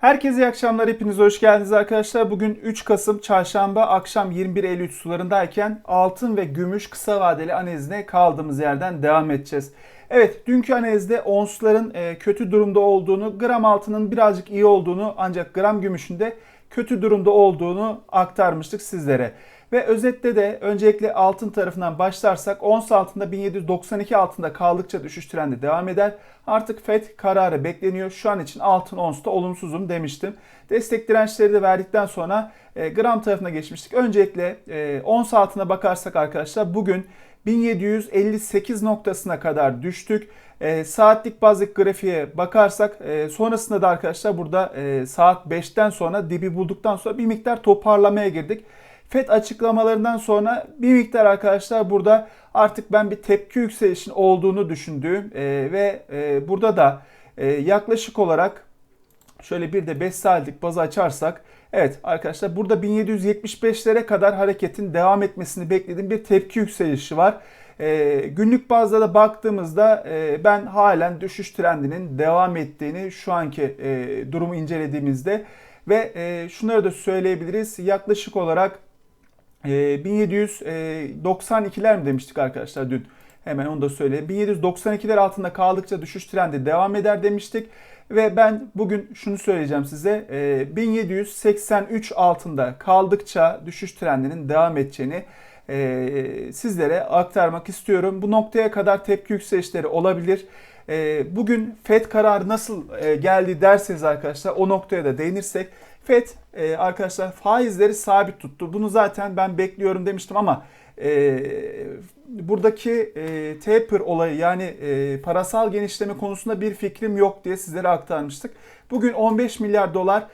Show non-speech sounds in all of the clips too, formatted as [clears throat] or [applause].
Herkese iyi akşamlar. Hepiniz hoş geldiniz arkadaşlar. Bugün 3 Kasım Çarşamba akşam 21.53 sularındayken altın ve gümüş kısa vadeli analizine kaldığımız yerden devam edeceğiz. Evet dünkü analizde onsların e, kötü durumda olduğunu, gram altının birazcık iyi olduğunu ancak gram gümüşün de kötü durumda olduğunu aktarmıştık sizlere. Ve özetle de öncelikle altın tarafından başlarsak ons altında 1792 altında kaldıkça düşüş trendi devam eder. Artık FED kararı bekleniyor. Şu an için altın onsta olumsuzum demiştim. Destek dirençleri de verdikten sonra e, gram tarafına geçmiştik. Öncelikle e, ons altına bakarsak arkadaşlar bugün 1758 noktasına kadar düştük. E, saatlik bazlık grafiğe bakarsak e, sonrasında da arkadaşlar burada e, saat 5'ten sonra dibi bulduktan sonra bir miktar toparlamaya girdik. FED açıklamalarından sonra bir miktar arkadaşlar burada artık ben bir tepki yükselişin olduğunu düşündüğüm e, ve e, burada da e, yaklaşık olarak şöyle bir de 5 saatlik bazı açarsak evet arkadaşlar burada 1775'lere kadar hareketin devam etmesini beklediğim bir tepki yükselişi var. E, günlük bazda da baktığımızda e, ben halen düşüş trendinin devam ettiğini şu anki e, durumu incelediğimizde ve e, şunları da söyleyebiliriz yaklaşık olarak e, 1792'ler mi demiştik arkadaşlar dün? Hemen onu da söyleyeyim. 1792'ler altında kaldıkça düşüş trendi devam eder demiştik. Ve ben bugün şunu söyleyeceğim size. 1783 altında kaldıkça düşüş trendinin devam edeceğini sizlere aktarmak istiyorum. Bu noktaya kadar tepki yükselişleri olabilir. Bugün FED kararı nasıl geldi derseniz arkadaşlar o noktaya da değinirsek FED arkadaşlar faizleri sabit tuttu. Bunu zaten ben bekliyorum demiştim ama buradaki taper olayı yani parasal genişleme konusunda bir fikrim yok diye sizlere aktarmıştık. Bugün 15 milyar dolar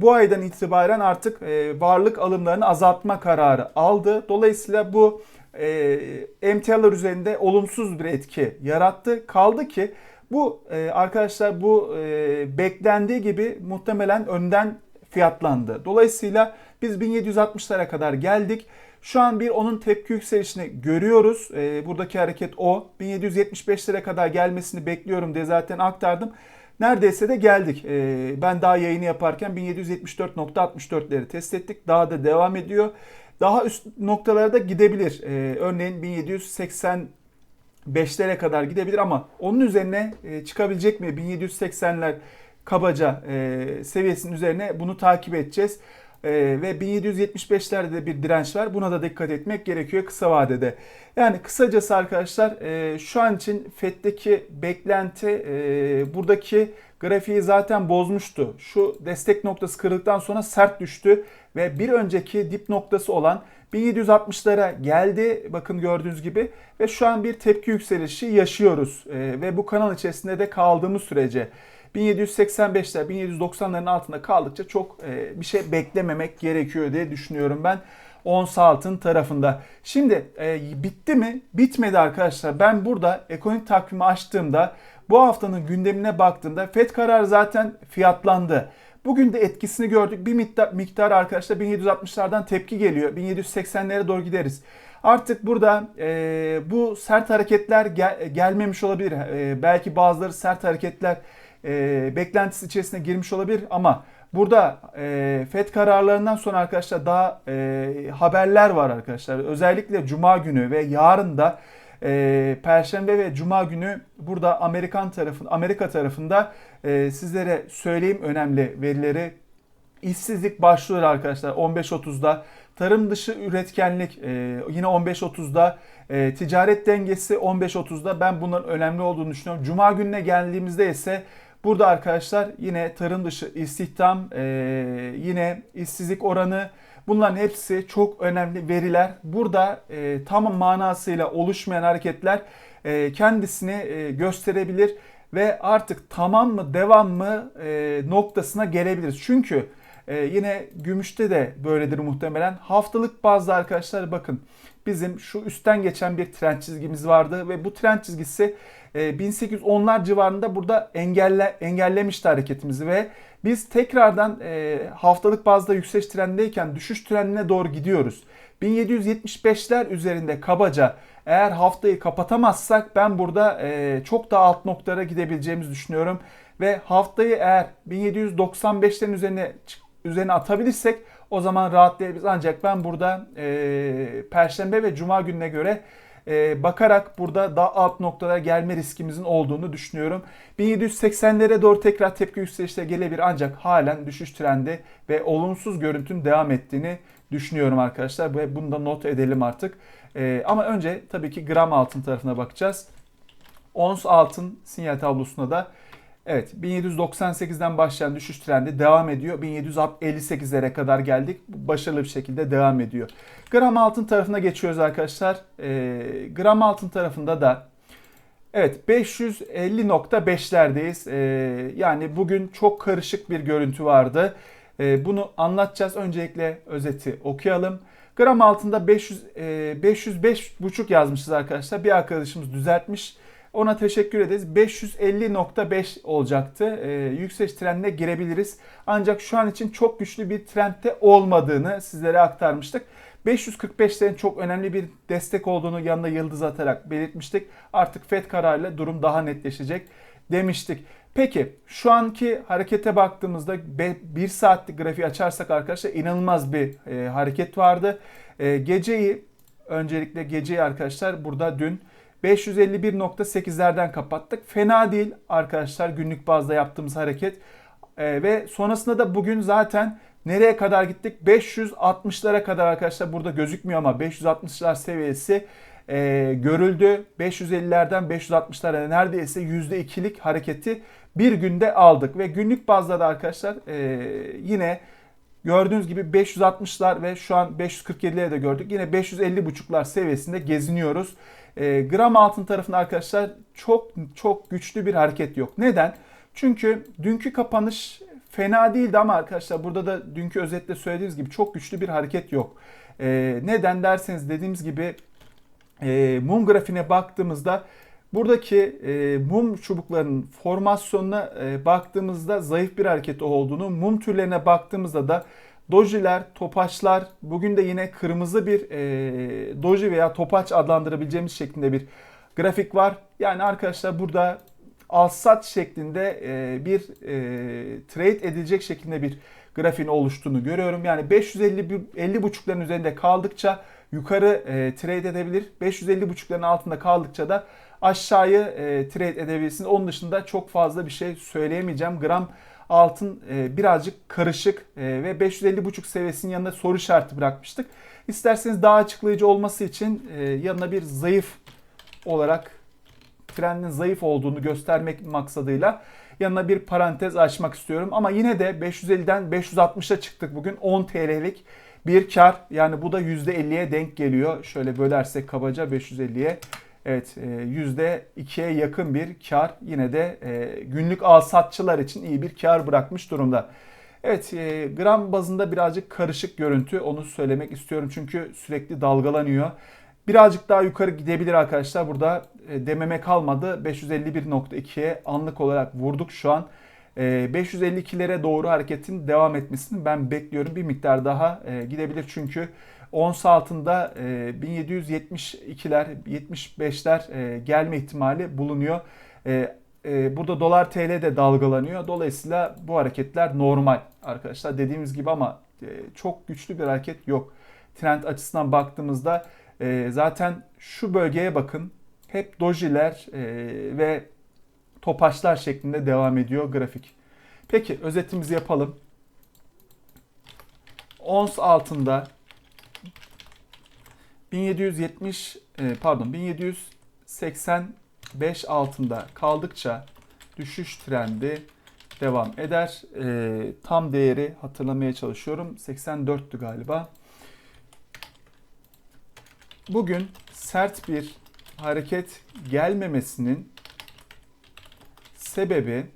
bu aydan itibaren artık varlık alımlarını azaltma kararı aldı. Dolayısıyla bu emtialar üzerinde olumsuz bir etki yarattı. Kaldı ki bu arkadaşlar bu beklendiği gibi muhtemelen önden fiyatlandı. Dolayısıyla biz 1760'lara kadar geldik. Şu an bir onun tepki yükselişini görüyoruz. buradaki hareket o. 1775'lere kadar gelmesini bekliyorum diye zaten aktardım. Neredeyse de geldik. ben daha yayını yaparken 1774.64'leri test ettik. Daha da devam ediyor. Daha üst noktalara da gidebilir. örneğin 1785'lere kadar gidebilir ama onun üzerine çıkabilecek mi? 1780'ler kabaca seviyesinin üzerine bunu takip edeceğiz. Ee, ve 1775'lerde de bir direnç var. Buna da dikkat etmek gerekiyor kısa vadede. Yani kısacası arkadaşlar e, şu an için FED'deki beklenti e, buradaki grafiği zaten bozmuştu. Şu destek noktası kırıldıktan sonra sert düştü ve bir önceki dip noktası olan 1760'lara geldi bakın gördüğünüz gibi ve şu an bir tepki yükselişi yaşıyoruz e, ve bu kanal içerisinde de kaldığımız sürece 1785'ler 1790'ların altında kaldıkça çok e, bir şey beklememek gerekiyor diye düşünüyorum ben ons altın tarafında. Şimdi e, bitti mi? Bitmedi arkadaşlar. Ben burada ekonomik takvimi açtığımda bu haftanın gündemine baktığımda FED kararı zaten fiyatlandı. Bugün de etkisini gördük. Bir miktar, miktar arkadaşlar 1760'lardan tepki geliyor. 1780'lere doğru gideriz. Artık burada e, bu sert hareketler gel, gelmemiş olabilir. E, belki bazıları sert hareketler e, beklentisi içerisine girmiş olabilir ama burada e, FED kararlarından sonra arkadaşlar daha e, haberler var arkadaşlar. Özellikle Cuma günü ve yarın da e, Perşembe ve Cuma günü burada Amerikan tarafın Amerika tarafında e, sizlere söyleyeyim önemli verileri. İşsizlik başlıyor arkadaşlar 15.30'da. Tarım dışı üretkenlik e, yine 15.30'da. E, ticaret dengesi 15.30'da. Ben bunların önemli olduğunu düşünüyorum. Cuma gününe geldiğimizde ise Burada arkadaşlar yine tarım dışı istihdam, e, yine işsizlik oranı bunların hepsi çok önemli veriler. Burada e, tam manasıyla oluşmayan hareketler e, kendisini e, gösterebilir ve artık tamam mı devam mı e, noktasına gelebiliriz. Çünkü e, yine gümüşte de böyledir muhtemelen. Haftalık bazı arkadaşlar bakın bizim şu üstten geçen bir trend çizgimiz vardı ve bu trend çizgisi 1810'lar e, civarında burada engelle, engellemişti hareketimizi ve biz tekrardan e, haftalık bazda yükseliş trendindeyken düşüş trendine doğru gidiyoruz. 1775'ler üzerinde kabaca eğer haftayı kapatamazsak ben burada e, çok daha alt noktalara gidebileceğimizi düşünüyorum. ve haftayı eğer 1795'lerin üzerine üzerine atabilirsek o zaman rahatlayabiliriz. Ancak ben burada e, Perşembe ve Cuma gününe göre e, bakarak burada daha alt noktalara gelme riskimizin olduğunu düşünüyorum. 1780'lere doğru tekrar tepki yükselişte gelebilir ancak halen düşüş trendi ve olumsuz görüntünün devam ettiğini düşünüyorum arkadaşlar ve bunu da not edelim artık. E, ama önce tabii ki gram altın tarafına bakacağız. Ons altın sinyal tablosuna da Evet 1798'den başlayan düşüş trendi devam ediyor. 1758'lere kadar geldik. Başarılı bir şekilde devam ediyor. Gram altın tarafına geçiyoruz arkadaşlar. E, gram altın tarafında da evet 550.5'lerdeyiz. E, yani bugün çok karışık bir görüntü vardı. E, bunu anlatacağız. Öncelikle özeti okuyalım. Gram altında 500 e, 505.5 yazmışız arkadaşlar. Bir arkadaşımız düzeltmiş. Ona teşekkür ederiz. 550.5 olacaktı. Ee, yükseliş trendine girebiliriz. Ancak şu an için çok güçlü bir trendte olmadığını sizlere aktarmıştık. 545'lerin çok önemli bir destek olduğunu yanında yıldız atarak belirtmiştik. Artık FED kararıyla durum daha netleşecek demiştik. Peki şu anki harekete baktığımızda 1 saatlik grafiği açarsak arkadaşlar inanılmaz bir e, hareket vardı. E, geceyi öncelikle geceyi arkadaşlar burada dün 551.8'lerden kapattık. Fena değil arkadaşlar günlük bazda yaptığımız hareket. Ee, ve sonrasında da bugün zaten nereye kadar gittik? 560'lara kadar arkadaşlar burada gözükmüyor ama 560'lar seviyesi e, görüldü. 550'lerden 560'lara neredeyse %2'lik hareketi bir günde aldık. Ve günlük bazda da arkadaşlar e, yine gördüğünüz gibi 560'lar ve şu an 547'leri de gördük. Yine 550.5'lar seviyesinde geziniyoruz. E, gram altın tarafında arkadaşlar çok çok güçlü bir hareket yok. Neden? Çünkü dünkü kapanış fena değildi ama arkadaşlar burada da dünkü özetle söylediğimiz gibi çok güçlü bir hareket yok. E, neden derseniz dediğimiz gibi e, mum grafiğine baktığımızda buradaki e, mum çubuklarının formasyonuna e, baktığımızda zayıf bir hareket olduğunu, mum türlerine baktığımızda da dojiler, topaçlar, bugün de yine kırmızı bir e, doji veya topaç adlandırabileceğimiz şeklinde bir grafik var. Yani arkadaşlar burada al-sat şeklinde e, bir e, trade edilecek şeklinde bir grafiğin oluştuğunu görüyorum. Yani 550 50 buçukların üzerinde kaldıkça yukarı e, trade edebilir. 550 buçukların altında kaldıkça da aşağıyı e, trade edebilirsiniz. Onun dışında çok fazla bir şey söyleyemeyeceğim. Gram altın e, birazcık karışık e, ve 550.5 seviyesinin yanında soru işareti bırakmıştık. İsterseniz daha açıklayıcı olması için e, yanına bir zayıf olarak trendin zayıf olduğunu göstermek maksadıyla yanına bir parantez açmak istiyorum. Ama yine de 550'den 560'a çıktık bugün 10 TL'lik bir kar. Yani bu da %50'ye denk geliyor. Şöyle bölersek kabaca 550'ye Evet %2'ye yakın bir kar yine de e, günlük al satçılar için iyi bir kar bırakmış durumda. Evet e, gram bazında birazcık karışık görüntü onu söylemek istiyorum çünkü sürekli dalgalanıyor. Birazcık daha yukarı gidebilir arkadaşlar. Burada e, dememe kalmadı. 551.2'ye anlık olarak vurduk şu an. 552'lere doğru hareketin devam etmesini ben bekliyorum. Bir miktar daha gidebilir çünkü Ons altında 1772'ler, e, 75'ler e, gelme ihtimali bulunuyor. E, burada dolar TL de dalgalanıyor. Dolayısıyla bu hareketler normal arkadaşlar. Dediğimiz gibi ama çok güçlü bir hareket yok. Trend açısından baktığımızda zaten şu bölgeye bakın. Hep dojiler ve topaçlar şeklinde devam ediyor grafik. Peki özetimizi yapalım. Ons altında 1770 e, pardon 1785 altında kaldıkça düşüş trendi devam eder. E, tam değeri hatırlamaya çalışıyorum. 84'tü galiba. Bugün sert bir hareket gelmemesinin sebebi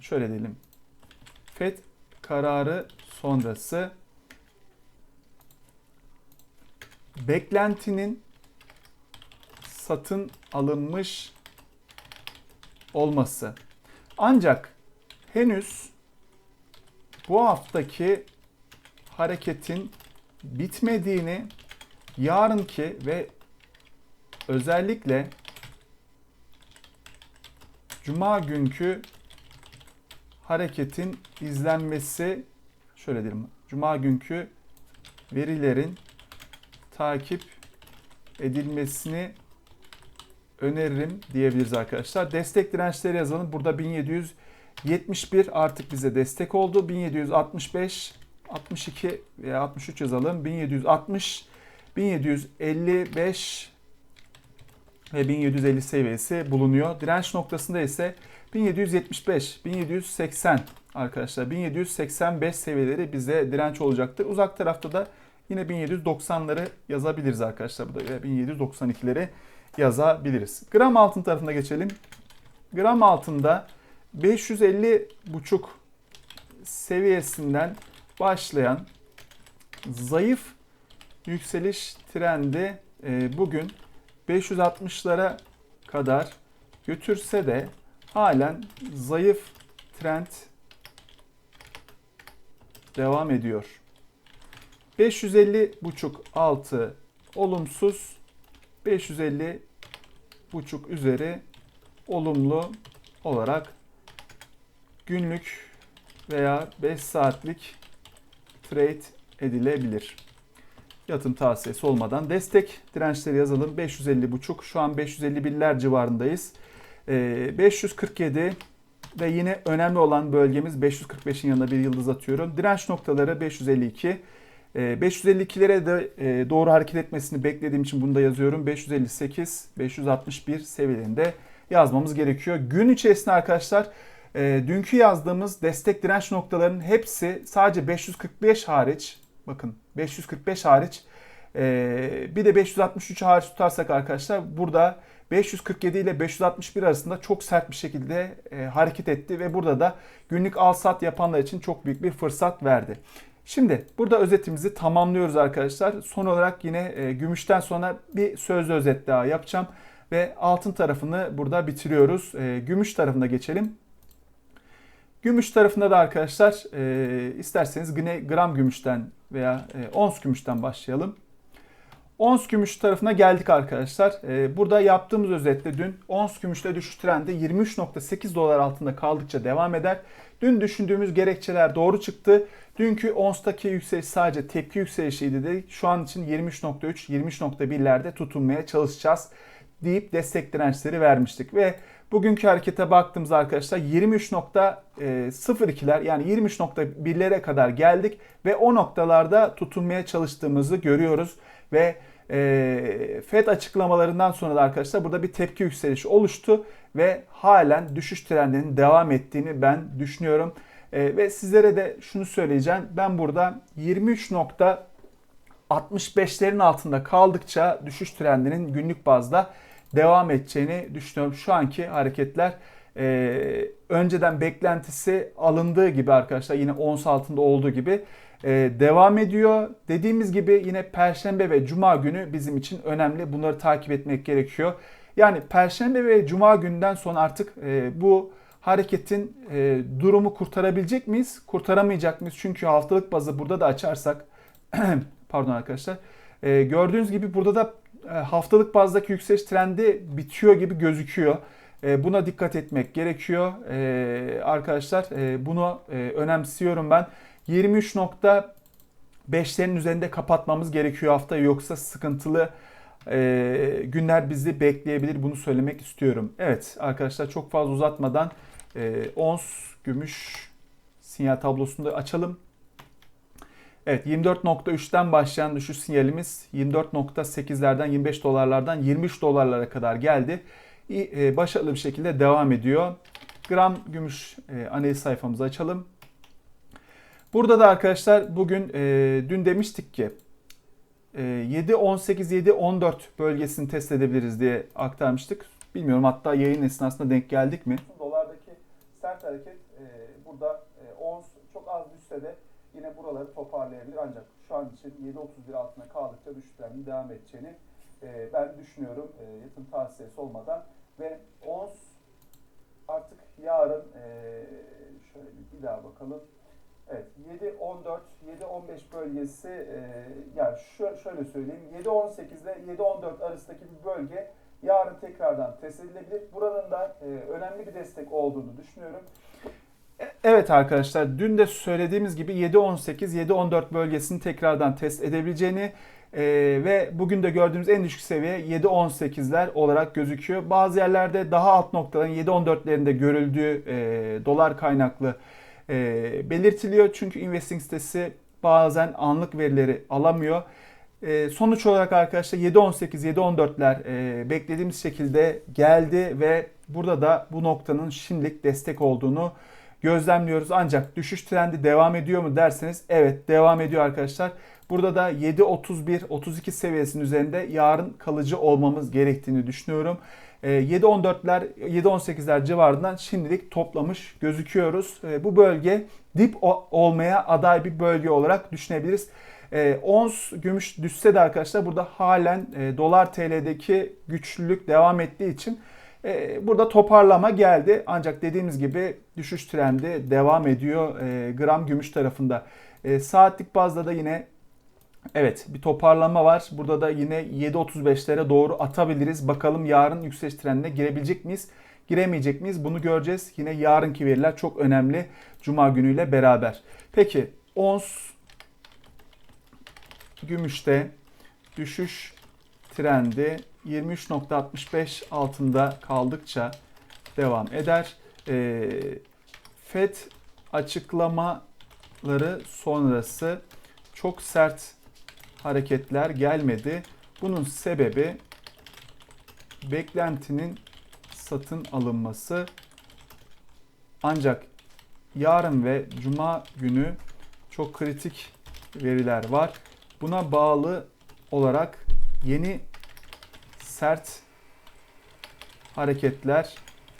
şöyle diyelim. FED kararı sonrası beklentinin satın alınmış olması. Ancak henüz bu haftaki hareketin bitmediğini yarınki ve özellikle cuma günkü hareketin izlenmesi şöyle diyelim. Cuma günkü verilerin takip edilmesini öneririm diyebiliriz arkadaşlar. Destek dirençleri yazalım. Burada 1771 artık bize destek oldu. 1765, 62 veya 63 yazalım. 1760, 1755 ve 1750 seviyesi bulunuyor. Direnç noktasında ise 1775, 1780 arkadaşlar 1785 seviyeleri bize direnç olacaktır. Uzak tarafta da yine 1790'ları yazabiliriz arkadaşlar. Burada ve 1792'leri yazabiliriz. Gram altın tarafına geçelim. Gram altında 550 buçuk seviyesinden başlayan zayıf yükseliş trendi e, bugün 560'lara kadar götürse de halen zayıf trend devam ediyor. 550 buçuk altı olumsuz, 550 buçuk üzeri olumlu olarak günlük veya 5 saatlik trade edilebilir. Yatım tavsiyesi olmadan destek dirençleri yazalım. 550 buçuk. Şu an 551'ler civarındayız. Ee, 547 ve yine önemli olan bölgemiz 545'in yanına bir yıldız atıyorum. Direnç noktaları 552. Ee, 552'lere de e, doğru hareket etmesini beklediğim için bunu da yazıyorum. 558, 561 seviyelerinde yazmamız gerekiyor. Gün içerisinde arkadaşlar e, dünkü yazdığımız destek direnç noktalarının hepsi sadece 545 hariç bakın 545 hariç e, bir de 563 hariç tutarsak arkadaşlar burada 547 ile 561 arasında çok sert bir şekilde hareket etti ve burada da günlük al sat yapanlar için çok büyük bir fırsat verdi. Şimdi burada özetimizi tamamlıyoruz arkadaşlar. Son olarak yine e, gümüşten sonra bir sözlü özet daha yapacağım ve altın tarafını burada bitiriyoruz. E, gümüş tarafına geçelim. Gümüş tarafında da arkadaşlar e, isterseniz yine gram gümüşten veya e, ons gümüşten başlayalım. Ons gümüş tarafına geldik arkadaşlar. E, burada yaptığımız özette dün ons gümüşte düşüş trendi 23.8 dolar altında kaldıkça devam eder. Dün düşündüğümüz gerekçeler doğru çıktı. Dünkü onstaki yükseliş sadece tepki yükselişiydi dedik. Şu an için 23.3, 23.1'lerde tutunmaya çalışacağız deyip destek dirençleri vermiştik ve bugünkü harekete baktığımız arkadaşlar 23.02'ler yani 23.1'lere kadar geldik ve o noktalarda tutunmaya çalıştığımızı görüyoruz ve e, FED açıklamalarından sonra da arkadaşlar burada bir tepki yükselişi oluştu ve halen düşüş trendinin devam ettiğini ben düşünüyorum. E, ve sizlere de şunu söyleyeceğim. Ben burada 23.65'lerin altında kaldıkça düşüş trendinin günlük bazda devam edeceğini düşünüyorum. Şu anki hareketler e, önceden beklentisi alındığı gibi arkadaşlar yine ons altında olduğu gibi e, devam ediyor. Dediğimiz gibi yine Perşembe ve Cuma günü bizim için önemli. Bunları takip etmek gerekiyor. Yani Perşembe ve Cuma günden sonra artık e, bu hareketin e, durumu kurtarabilecek miyiz? Kurtaramayacak mıyız? Çünkü haftalık bazı burada da açarsak [clears throat] pardon arkadaşlar e, gördüğünüz gibi burada da e, haftalık bazdaki yükseliş trendi bitiyor gibi gözüküyor. E, buna dikkat etmek gerekiyor e, arkadaşlar. Bunu önemsiyorum ben. 23.5'lerin üzerinde kapatmamız gerekiyor hafta yoksa sıkıntılı günler bizi bekleyebilir. Bunu söylemek istiyorum. Evet arkadaşlar çok fazla uzatmadan ons gümüş sinyal tablosunu da açalım. Evet 24.3'ten başlayan düşüş sinyalimiz 24.8'lerden 25 dolarlardan 23 dolarlara kadar geldi. E, başarılı bir şekilde devam ediyor. Gram gümüş e, analiz sayfamızı açalım. Burada da arkadaşlar bugün e, dün demiştik ki 7.18 7.14 bölgesini test edebiliriz diye aktarmıştık. Bilmiyorum hatta yayın esnasında denk geldik mi? Dolardaki sert hareket burada ons çok az düşse de yine buraları toparlayabilir. Ancak şu an için 7.31 altına kaldıkça düşüşlerin devam edeceğini e, ben düşünüyorum e, yatırım tavsiyesi olmadan. Ve ons artık yarın e, şöyle bir daha bakalım. Evet 7.14, 7.15 bölgesi e, yani şu, şöyle söyleyeyim 7.18 ile 7.14 arasındaki bir bölge yarın tekrardan test edilebilir. Buranın da e, önemli bir destek olduğunu düşünüyorum. Evet arkadaşlar dün de söylediğimiz gibi 7.18, 7.14 bölgesini tekrardan test edebileceğini e, ve bugün de gördüğümüz en düşük seviye 7.18'ler olarak gözüküyor. Bazı yerlerde daha alt noktaların 7.14'lerinde görüldüğü e, dolar kaynaklı e, belirtiliyor. Çünkü investing sitesi bazen anlık verileri alamıyor. E, sonuç olarak arkadaşlar 7.18, 7.14'ler e, beklediğimiz şekilde geldi ve burada da bu noktanın şimdilik destek olduğunu gözlemliyoruz. Ancak düşüş trendi devam ediyor mu derseniz evet devam ediyor arkadaşlar. Burada da 7.31-32 seviyesinin üzerinde yarın kalıcı olmamız gerektiğini düşünüyorum. 7.14'ler, ee, 7.18'ler civarından şimdilik toplamış gözüküyoruz. Ee, bu bölge dip olmaya aday bir bölge olarak düşünebiliriz. E, ons gümüş düşse de arkadaşlar burada halen e, dolar TL'deki güçlülük devam ettiği için e, burada toparlama geldi. Ancak dediğimiz gibi düşüş trendi devam ediyor e, gram gümüş tarafında. Saatlik bazda da yine Evet bir toparlama var. Burada da yine 7.35'lere doğru atabiliriz. Bakalım yarın yükseliş trendine girebilecek miyiz? Giremeyecek miyiz? Bunu göreceğiz. Yine yarınki veriler çok önemli. Cuma günüyle beraber. Peki ons gümüşte düşüş trendi 23.65 altında kaldıkça devam eder. E, FED açıklamaları sonrası çok sert hareketler gelmedi. Bunun sebebi beklentinin satın alınması. Ancak yarın ve cuma günü çok kritik veriler var. Buna bağlı olarak yeni sert hareketler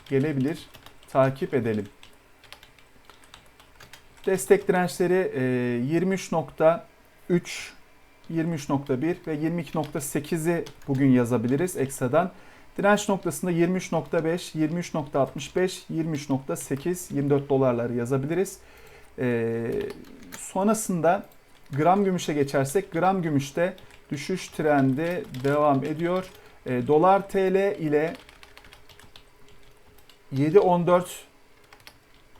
gelebilir. Takip edelim. Destek dirençleri 23.3 23.1 ve 22.8'i bugün yazabiliriz ekstradan. Direnç noktasında 23.5, 23.65, 23.8, 24 dolarları yazabiliriz. Ee, sonrasında gram gümüşe geçersek gram gümüşte düşüş trendi devam ediyor. E, dolar TL ile 7.14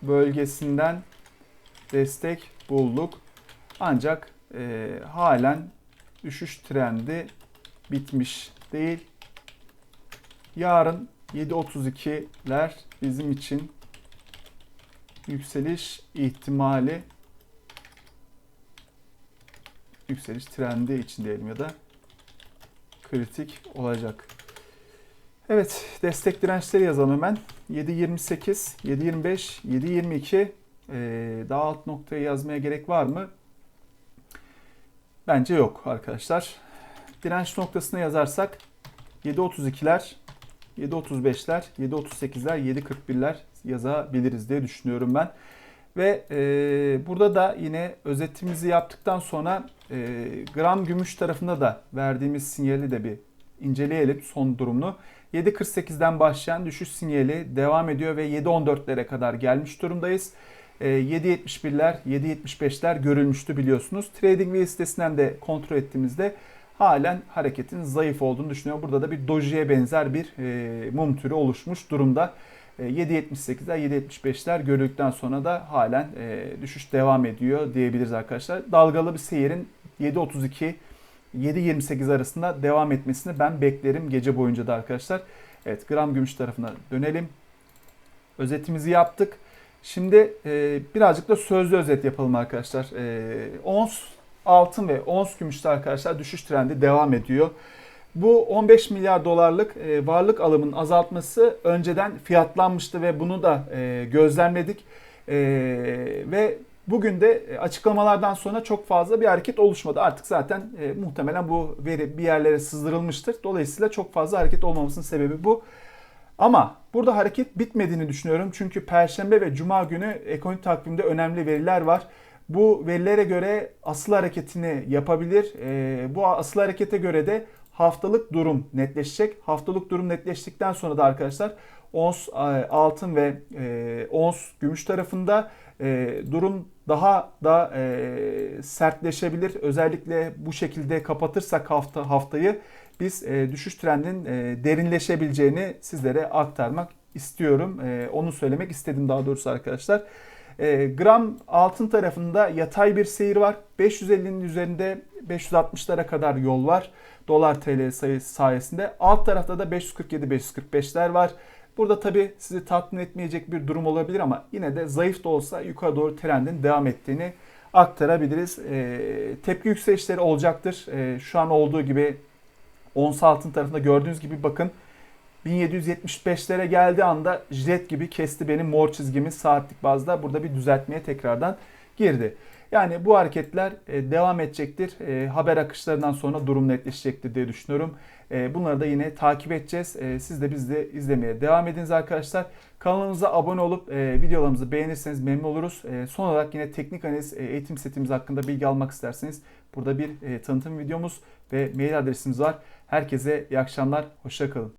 bölgesinden destek bulduk. Ancak e, halen düşüş trendi bitmiş değil. Yarın 7.32'ler bizim için yükseliş ihtimali yükseliş trendi için diyelim ya da kritik olacak. Evet destek dirençleri yazalım hemen. 7.28, 7.25, 7.22 ee, daha alt noktayı yazmaya gerek var mı? Bence yok arkadaşlar. Direnç noktasına yazarsak 7.32'ler, 7.35'ler, 7.38'ler, 7.41'ler yazabiliriz diye düşünüyorum ben. Ve e, burada da yine özetimizi yaptıktan sonra e, gram gümüş tarafında da verdiğimiz sinyali de bir inceleyelim son durumunu. 7.48'den başlayan düşüş sinyali devam ediyor ve 7.14'lere kadar gelmiş durumdayız. 7.71'ler, e, 7.75'ler görülmüştü biliyorsunuz. TradingView sitesinden de kontrol ettiğimizde halen hareketin zayıf olduğunu düşünüyorum. Burada da bir dojiye benzer bir e, mum türü oluşmuş durumda. 7.78'ler, e, 7.75'ler görüldükten sonra da halen düşüş devam ediyor diyebiliriz arkadaşlar. Dalgalı bir seyirin 7.32 7.28 arasında devam etmesini ben beklerim gece boyunca da arkadaşlar. Evet gram gümüş tarafına dönelim. Özetimizi yaptık. Şimdi e, birazcık da sözlü özet yapalım arkadaşlar. E, ons altın ve ons gümüşte arkadaşlar düşüş trendi devam ediyor. Bu 15 milyar dolarlık e, varlık alımının azaltması önceden fiyatlanmıştı ve bunu da e, gözlemledik. E, ve bugün de açıklamalardan sonra çok fazla bir hareket oluşmadı. Artık zaten e, muhtemelen bu veri bir yerlere sızdırılmıştır. Dolayısıyla çok fazla hareket olmamasının sebebi bu. Ama burada hareket bitmediğini düşünüyorum. Çünkü Perşembe ve Cuma günü ekonomik takvimde önemli veriler var. Bu verilere göre asıl hareketini yapabilir. E, bu asıl harekete göre de haftalık durum netleşecek. Haftalık durum netleştikten sonra da arkadaşlar ons e, altın ve e, ons gümüş tarafında e, durum daha da e, sertleşebilir. Özellikle bu şekilde kapatırsak hafta haftayı biz e, düşüş trendinin e, derinleşebileceğini sizlere aktarmak istiyorum. E, onu söylemek istedim daha doğrusu arkadaşlar. E, gram altın tarafında yatay bir seyir var. 550'nin üzerinde 560'lara kadar yol var. Dolar TL sayısı sayesinde. Alt tarafta da 547-545'ler var. Burada tabi sizi tatmin etmeyecek bir durum olabilir ama yine de zayıf da olsa yukarı doğru trendin devam ettiğini aktarabiliriz. E, tepki yükselişleri olacaktır. E, şu an olduğu gibi ons altın tarafında gördüğünüz gibi bakın 1775'lere geldiği anda jilet gibi kesti benim mor çizgimi saatlik bazda. Burada bir düzeltmeye tekrardan girdi. Yani bu hareketler e, devam edecektir. E, haber akışlarından sonra durum netleşecektir diye düşünüyorum. E, bunları da yine takip edeceğiz. Siz de biz de izlemeye devam ediniz arkadaşlar. Kanalımıza abone olup videolarımızı beğenirseniz memnun oluruz. Son olarak yine teknik analiz eğitim setimiz hakkında bilgi almak isterseniz burada bir tanıtım videomuz ve mail adresimiz var. Herkese iyi akşamlar, hoşçakalın.